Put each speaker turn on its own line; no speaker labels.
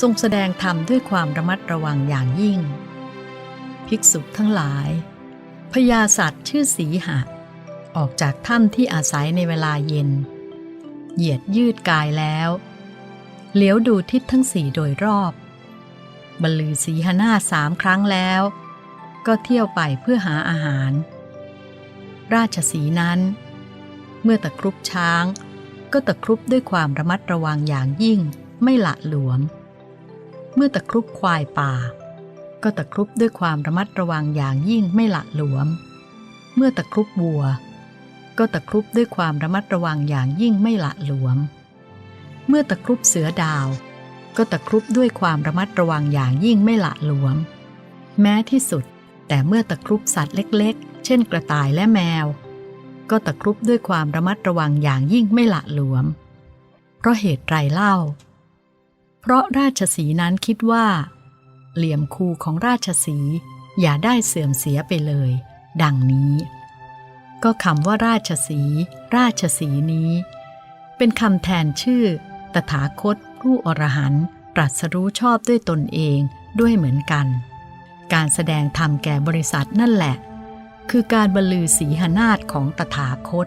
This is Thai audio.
ทรงแสดงธรรมด้วยความระมัดระวังอย่างยิ่ง ภิกษุทั้งหลายพญาสัตว์ชื่อสีหะ ออกจากถ้ำที่อาศัยในเวลาเย็น เหยียดยืดกายแล้วเหลียวดูทิศทั้งสี่โดยรอบบรรลือสีหนาสามครั้งแล้ว ก็เที่ยวไปเพื่อหาอาหาร ราชสีนั้น เมื่อตะครุบช้าง ก็ตะครุบด้วยความระมัดระวังอย่างยิ่งไม่หละหลวม เมื่อตะครุบควายป่า ก็ตะครุบด้วยความระมัดระวังอย่างยิ่งไม่หละหลวม เมื่อตะครุบวัว ก็ตะครุบด้วยความระมัดระวังอย่างยิ่งไม่หละหลวม เมื่อตะครุบเสือดาว ก็ตะครุบด้วยความระมัดระวังอย่างยิ่งไม่หละหลวม แม้ที่สุด แต่เมื่อตะครุบสัตว์เล็กๆ เช่นกระต่ายและแมว ก็ตะครุบด้วยความระมัดระวังอย่างยิ่งไม่หละหลวม เพราะเหตุไรเล่า เพราะราชสีนั้นคิดว่า เหลี่ยมคูของราชสีอย่าได้เสื่อมเสียไปเลย ดังนี้ ก็คำว่าราชสีราชสีนี้ เป็นคำแทนชื่อ ตถาคต ผู้อรหันต์ตรัสรู้ชอบด้วยตนเองด้วยเหมือนกัน การแสดงธรรมแก่บริษัทนั่นแหละ คือการบรรลือสีหนาฏของตถาคต